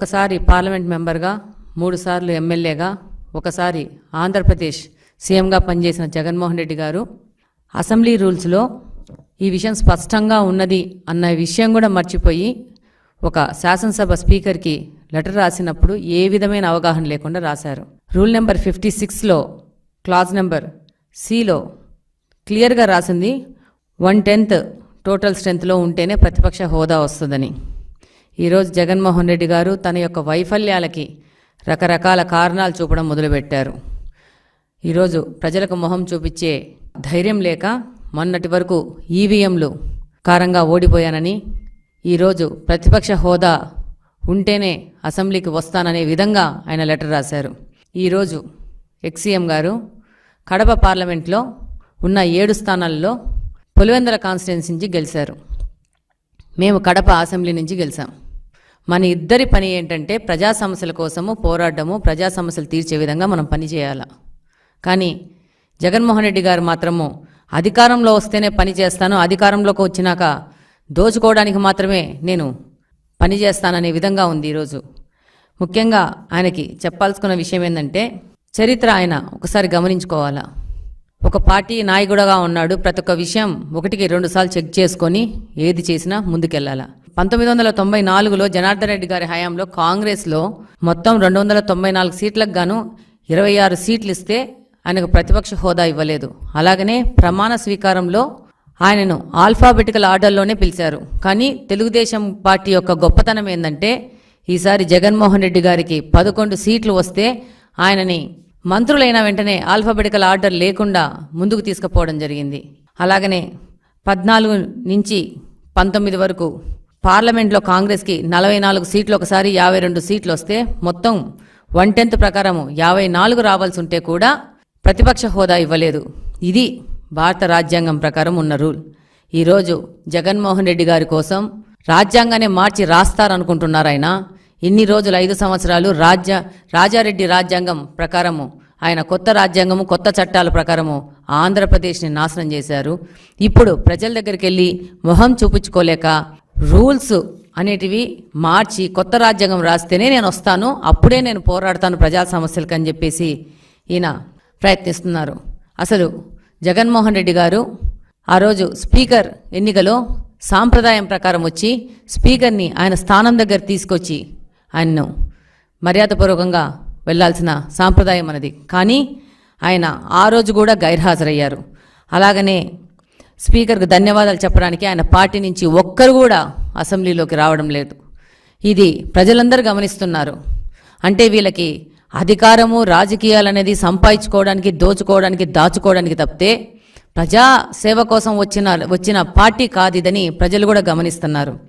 ఒకసారి పార్లమెంట్ మెంబర్గా మూడుసార్లు ఎమ్మెల్యేగా ఒకసారి ఆంధ్రప్రదేశ్ సీఎంగా పనిచేసిన జగన్మోహన్ రెడ్డి గారు అసెంబ్లీ రూల్స్లో ఈ విషయం స్పష్టంగా ఉన్నది అన్న విషయం కూడా మర్చిపోయి ఒక శాసనసభ స్పీకర్కి లెటర్ రాసినప్పుడు ఏ విధమైన అవగాహన లేకుండా రాశారు. రూల్ నెంబర్ ఫిఫ్టీ సిక్స్లో క్లాజ్ నెంబర్ సిలో క్లియర్గా రాసింది వన్ టెన్త్ టోటల్ స్ట్రెంత్లో ఉంటేనే ప్రతిపక్ష హోదా వస్తుందని. ఈరోజు జగన్మోహన్ రెడ్డి గారు తన యొక్క వైఫల్యాలకి రకరకాల కారణాలు చూపడం మొదలుపెట్టారు. ఈరోజు ప్రజలకు మొహం చూపించే ధైర్యం లేక మొన్నటి వరకు ఈవీఎంలు కారంగా ఓడిపోయానని ఈరోజు ప్రతిపక్ష హోదా ఉంటేనే అసెంబ్లీకి వస్తాననే విధంగా ఆయన లెటర్ రాశారు. ఈరోజు ఎక్సీఎం గారు కడప పార్లమెంట్లో ఉన్న ఏడు స్థానాల్లో పులివెందల కాన్స్టిట్యున్సీ నుంచి గెలిచారు. మేము కడప అసెంబ్లీ నుంచి గెలిచాం. మన ఇద్దరి పని ఏంటంటే ప్రజా సమస్యల కోసము పోరాడము ప్రజా సమస్యలు తీర్చే విధంగా మనం పనిచేయాల కానీ జగన్మోహన్ రెడ్డి గారు మాత్రము అధికారంలో వస్తేనే పని చేస్తాను అధికారంలోకి వచ్చినాక దోచుకోవడానికి మాత్రమే నేను పని చేస్తాననే విధంగా ఉంది ఈరోజు. ముఖ్యంగా ఆయనకి చెప్పాల్సుకున్న విషయం ఏంటంటే చరిత్ర ఆయన ఒకసారి గమనించుకోవాలా. ఒక పార్టీ నాయకుడుగా ఉన్నాడు ప్రతి ఒక్క విషయం ఒకటికి రెండు సార్లు చెక్ చేసుకొని ఏది చేసినా ముందుకెళ్ళాల పంతొమ్మిది వందల తొంభై నాలుగులో జనార్దన్ రెడ్డి గారి హయాంలో కాంగ్రెస్లో మొత్తం రెండు వందల తొంభై నాలుగు సీట్లకు గాను ఇరవై ఆరు సీట్లు ఇస్తే ఆయనకు ప్రతిపక్ష హోదా ఇవ్వలేదు. అలాగనే ప్రమాణ స్వీకారంలో ఆయనను ఆల్ఫాబెటికల్ ఆర్డర్లోనే పిలిచారు. కానీ తెలుగుదేశం పార్టీ యొక్క గొప్పతనం ఏంటంటే ఈసారి జగన్మోహన్ రెడ్డి గారికి పదకొండు సీట్లు వస్తే ఆయనని మంత్రులైన వెంటనే ఆల్ఫాబెటికల్ ఆర్డర్ లేకుండా ముందుకు తీసుకుపోవడం జరిగింది. అలాగనే పద్నాలుగు నుంచి పంతొమ్మిది వరకు పార్లమెంట్లో కాంగ్రెస్కి నలభై నాలుగు సీట్లు ఒకసారి యాభై రెండు సీట్లు వస్తే మొత్తం వన్ టెన్త్ ప్రకారము యాభై నాలుగు రావాల్సి ఉంటే కూడా ప్రతిపక్ష హోదా ఇవ్వలేదు. ఇది భారత రాజ్యాంగం ప్రకారం ఉన్న రూల్. ఈరోజు జగన్మోహన్ రెడ్డి గారి కోసం రాజ్యాంగాన్ని మార్చి రాస్తారనుకుంటున్నారు ఇన్ని రోజులు ఐదు సంవత్సరాలు రాజ్య రాజారెడ్డి రాజ్యాంగం ప్రకారము ఆయన కొత్త రాజ్యాంగము కొత్త చట్టాల ప్రకారము ఆంధ్రప్రదేశ్ని నాశనం చేశారు. ఇప్పుడు ప్రజల దగ్గరికి వెళ్ళి మొహం చూపించుకోలేక రూల్స్ అనేటివి మార్చి కొత్త రాజ్యాంగం రాస్తేనే నేను వస్తాను అప్పుడే నేను పోరాడతాను ప్రజా సమస్యలకు అని చెప్పేసి ఈయన ప్రయత్నిస్తున్నారు. అసలు జగన్మోహన్ రెడ్డి గారు ఆ రోజు స్పీకర్ ఎన్నికలో సాంప్రదాయం ప్రకారం వచ్చి స్పీకర్ని ఆయన స్థానం దగ్గర తీసుకొచ్చి ఆయన్ను మర్యాదపూర్వకంగా వెళ్ళాల్సిన సాంప్రదాయం అన్నది కానీ ఆయన ఆ రోజు కూడా గైర్హాజరయ్యారు. అలాగనే స్పీకర్కు ధన్యవాదాలు చెప్పడానికి ఆయన పార్టీ నుంచి ఒక్కరు కూడా అసెంబ్లీలోకి రావడం లేదు. ఇది ప్రజలందరూ గమనిస్తున్నారు. అంటే వీళ్ళకి అధికారము రాజకీయాలు అనేది సంపాదించుకోవడానికి దోచుకోవడానికి దాచుకోవడానికి తప్పితే ప్రజా సేవ కోసం వచ్చిన వచ్చిన పార్టీ కాదు ఇదని ప్రజలు కూడా గమనిస్తున్నారు.